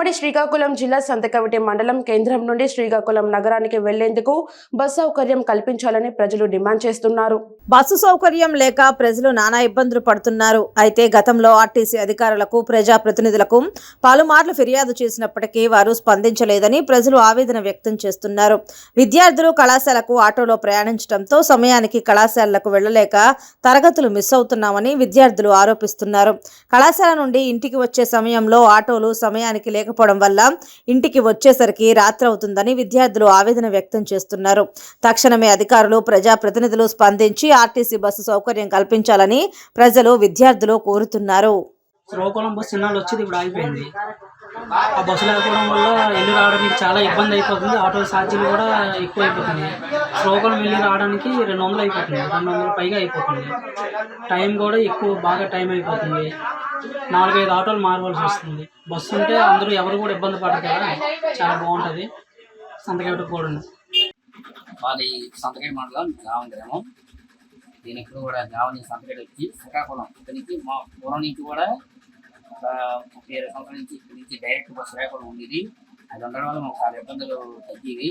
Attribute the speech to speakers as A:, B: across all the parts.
A: ఉమ్మడి శ్రీకాకుళం జిల్లా సంతకవిటి మండలం కేంద్రం నుండి శ్రీకాకుళం నగరానికి వెళ్ళేందుకు బస్ సౌకర్యం కల్పించాలని ప్రజలు డిమాండ్ చేస్తున్నారు.
B: బస్సు సౌకర్యం లేక ప్రజలు నానా ఇబ్బందులు పడుతున్నారు. అయితే గతంలో ఆర్టీసీ అధికారులకు ప్రజాప్రతినిధులకు పలుమార్లు ఫిర్యాదు చేసినప్పటికీ వారు స్పందించలేదని ప్రజలు ఆవేదన వ్యక్తం చేస్తున్నారు. విద్యార్థులు కళాశాలకు ఆటోలో ప్రయాణించడంతో సమయానికి కళాశాలలకు వెళ్ళలేక తరగతులు మిస్ అవుతున్నామని విద్యార్థులు ఆరోపిస్తున్నారు. కళాశాల నుండి ఇంటికి వచ్చే సమయంలో ఆటోలు సమయానికి లేక లేకపోవడం వల్ల ఇంటికి వచ్చేసరికి రాత్రి అవుతుందని విద్యార్థులు ఆవేదన వ్యక్తం చేస్తున్నారు. తక్షణమే అధికారులు ప్రజాప్రతినిధులు స్పందించి ఆర్టీసీ బస్సు సౌకర్యం కల్పించాలని ప్రజలు విద్యార్థులు కోరుతున్నారు.
C: శ్రీకాకుళం బస్సు చిన్నాళ్ళు వచ్చేది ఇప్పుడు ఆగిపోయింది. ఆ బస్సు లేకపోవడం వల్ల వెళ్ళి రావడానికి చాలా ఇబ్బంది అయిపోతుంది. ఆటో ఛార్జీలు కూడా ఎక్కువ అయిపోతుంది శ్రీకాకుళం వెళ్ళి రావడానికి రెండు వందలు అయిపోతుంది. రెండు వందల పైగా అయిపోతుంది. టైం కూడా ఎక్కువ బాగా టైం అయిపోతుంది. నాలుగైదు ఆటోలు మారవలసి వస్తుంది. బస్సు ఉంటే అందరూ ఎవరు కూడా ఇబ్బంది పడరు కదా చాలా బాగుంటుంది. సంతకేట కూడా
D: మాది సంతగేడి మండలం గావం గ్రామం. నేను ఇప్పుడు కూడా గావం నుంచి సంతగేడి వచ్చి శ్రీకాకుళం ఇక్కడ నుంచి మా పూర్వం నుంచి కూడా ఒక ముప్పై ఇరవై సంవత్సరాల నుంచి ఇక్కడ నుంచి డైరెక్ట్ బస్ శ్రీకాకుళం ఉండేది. అది ఉండడం వల్ల మాకు చాలా ఇబ్బందులు తగ్గేవి.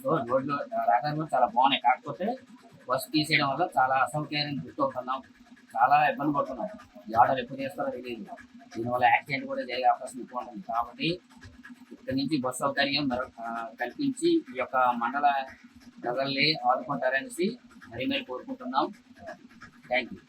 D: సో రోడ్లు రహదారులు కూడా చాలా బాగున్నాయి. కాకపోతే బస్సు తీసేయడం వల్ల చాలా అసౌకర్యం గుర్తవుతున్నాం చాలా ఇబ్బంది పడుతున్నారు. ఈ ఎప్పుడు చేస్తారో తెలియదు. దీనివల్ల యాక్సిడెంట్ కూడా జరిగే అవకాశం ఎక్కువ ఉంటుంది. కాబట్టి ఇక్కడ నుంచి బస్సు సౌకర్యం కల్పించి ఈ యొక్క మండల ప్రజల్ని ఆదుకుంటారనేసి మరీ మరి కోరుకుంటున్నాం. Thank you